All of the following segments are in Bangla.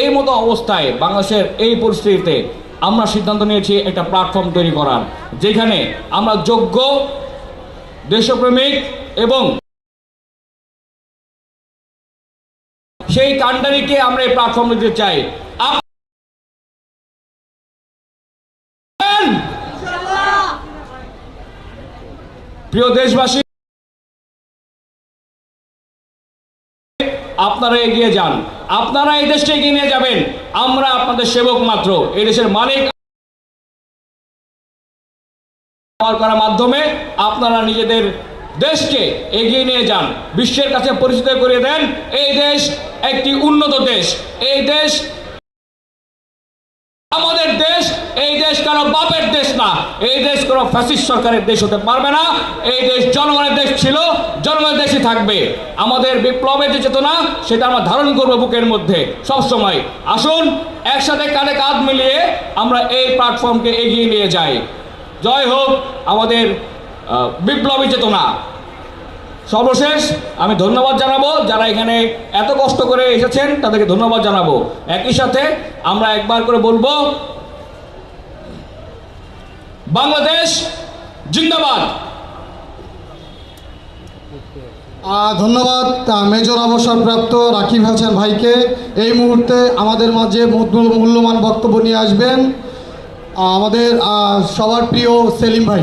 এই মতো অবস্থায় বাংলাদেশের এই পরিস্থিতিতে আমরা সিদ্ধান্ত নিয়েছি একটা প্ল্যাটফর্ম তৈরি করার, যেখানে আমরা যোগ্য, দেশপ্রেমিক এবং সেই কান্ডারিকে আমরা এই প্ল্যাটফর্ম দিতে চাই। প্রিয় দেশবাসী আপনারা এগিয়ে যান। আপনারা এই দেশটা এগিয়ে নিয়ে যাবেন। আমরা আপনাদের সেবক মাত্র। এই দেশের মালিক করার মাধ্যমে আপনারা নিজেদের দেশকে এগিয়ে নিয়ে যান। বিশ্বের কাছে পরিচিত করে দেন। এই দেশ একটি উন্নত দেশ। এই দেশ আমাদের দেশ, এই দেশ কারও বাপের দেশ না? এই দেশ কোনো ফ্যাসিস্ট সরকারের দেশ হতে পারবে না। এই দেশ জনগণের দেশ ছিল, জনগণের দেশই থাকবে। আমাদের বিপ্লবের যে চেতনা, সেটা আমরা ধারণ করব বুকের মধ্যে সব সময় আসুন, একসাথে কাঁধে কাঁধ মিলিয়ে আমরা এই প্ল্যাটফর্মকে এগিয়ে নিয়ে যাই। জয় হোক আমাদের বিপ্লবী চেতনা। সর্বশেষ আমি ধন্যবাদ জানাব যারা এখানে এত কষ্ট করে এসেছেন, তাদেরকে ধন্যবাদ জানাব। একই সাথে আমরা একবার করে বলব, বাংলাদেশ জিন্দাবাদ। ধন্যবাদ মেজর অবসরপ্রাপ্ত রাকিব হাসান ভাইকে। এই মুহূর্তে আমাদের মাঝে মূল্য- মূল্যবান বক্তব্য নিয়ে আসবেন আমাদের সবার প্রিয় সেলিম ভাই।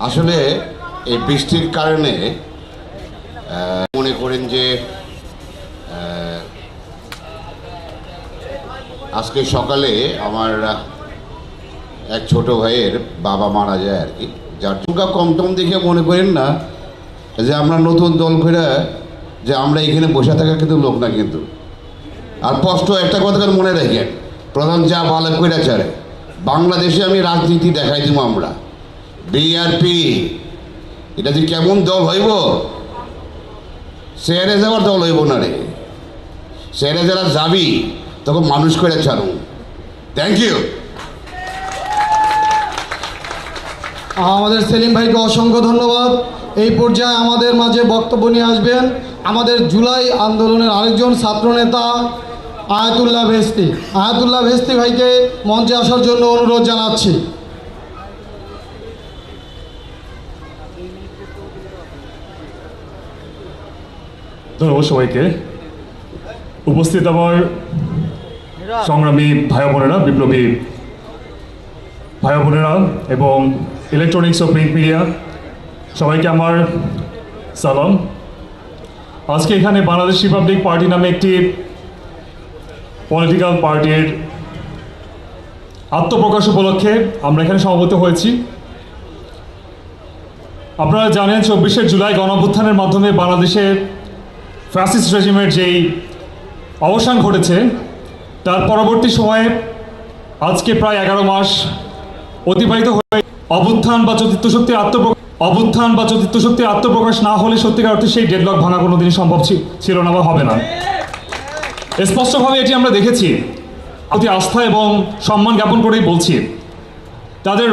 আসলে এই বৃষ্টির কারণে মনে করেন যে আজকে সকালে আমার এক ছোট ভাইয়ের বাবা মারা যায় আর কি। যার সংখ্যা কম টম দেখে মনে করেন না যে আমরা নতুন দল করে যে আমরা এখানে বসে থাকা কিন্তু লোক না কিন্তু। আর স্পষ্ট একটা কথা করে মনে রাখেন, প্রধান যা ভালো চারে বাংলাদেশে আমি রাজনীতি দেখাই দিব আমরা। বিআরপি এটা যে কেমন দল হইব? সেরে যাওয়ার দল হইব না রে। সেরে যারা যাবি, তখন মানুষ করে ছাড়ুন। থ্যাংক ইউ আমাদের সেলিম ভাইকে অসংখ্য ধন্যবাদ। এই পর্যায়ে আমাদের মাঝে বক্তব্য নিয়ে আসবেন আমাদের জুলাই আন্দোলনের আরেকজন ছাত্রনেতা, আয়াতুল্লাহ ভেস্তি। আয়াতুল্লাহ ভেস্তি ভাইকে মঞ্চে আসার জন্য অনুরোধ জানাচ্ছি। ধন্যবাদ সবাইকে। উপস্থিত আমার সংগ্রামী ভাই বোনেরা, বিপ্লবী ভাই বোনেরা এবং ইলেকট্রনিক্স ও প্রিন্ট মিডিয়া সবাইকে আমার সালাম। আজকে এখানে বাংলাদেশ রিপাবলিক পার্টি নামে একটি পলিটিক্যাল পার্টির আত্মপ্রকাশ উপলক্ষে আমরা এখানে সমবেত হয়েছি। আপনারা জানেন, চব্বিশে জুলাই গণঅভ্যুত্থানের মাধ্যমে বাংলাদেশের ফ্যাসিস্ট রেজিমের যেই অবসান ঘটেছে, তার পরবর্তী সময়ে আজকে প্রায় এগারো মাস অতিবাহিত হয়ে অভ্যুত্থান বা চতুর্থ শক্তির আত্মপ্রকাশ অভ্যুত্থান বা চতুর্থ শক্তির আত্মপ্রকাশ না হলে সত্যিকার অর্থে সেই ডেডলক ভাঙা কোনোদিনই সম্ভব ছিল না বা হবে না। স্পষ্টভাবে এটি আমরা দেখেছি। অতি আস্থা এবং সম্মান জ্ঞাপন করেই বলছি। তাদের